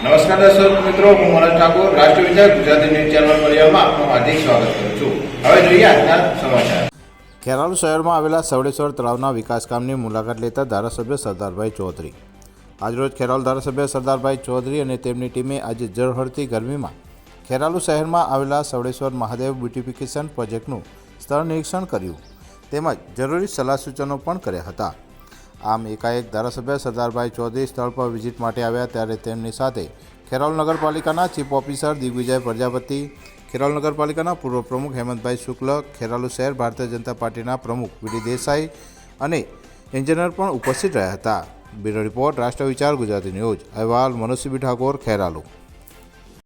દર્શક મિત્રો, હું મનોજ ઠાકોર, રાષ્ટ્રીય વિચાર ગુજરાતી ન્યૂઝ ચેનલ પરિવારમાં આપનું હાર્દિક સ્વાગત કરું છું. હવે જોઈએ આજના સમાચાર. ખેરાલુ શહેરમાં આવેલા સવડેશ્વર તળાવના વિકાસ કામની મુલાકાત લેતા ધારાસભ્ય સરદારભાઈ ચૌધરી. આજરોજ ખેરાલુ ધારાસભ્ય સરદારભાઈ ચૌધરી અને તેમની ટીમે આજે ઝળહળતી ગરમીમાં ખેરાલુ શહેરમાં આવેલા સવડેશ્વર મહાદેવ બ્યુટિફિકેશન પ્રોજેક્ટનું સ્થળ નિરીક્ષણ કર્યું. તેમજ જરૂરી સલાહ સૂચનો પણ કર્યા હતા. આમ એકાએક ધારાસભ્ય સરદારભાઈ ચૌધરી સ્થળ પર વિઝિટ માટે આવ્યા ત્યારે તેમની સાથે ખેરાલ નગરપાલિકાના ચીફ ઓફિસર દિગ્વિજય પ્રજાપતિ, ખેરાલ નગરપાલિકાના પૂર્વ પ્રમુખ હેમંતભાઈ શુક્લ, ખેરાલુ શહેર ભારતીય જનતા પાર્ટીના પ્રમુખ વીડી દેસાઈ અને એન્જિનિયર પણ ઉપસ્થિત રહ્યા હતા. બ્યુરો રિપોર્ટ રાષ્ટ્ર વિચાર ગુજરાતી ન્યૂઝ. અહેવાલ મનુષ્યબી ઠાકોર, ખેરાલુ.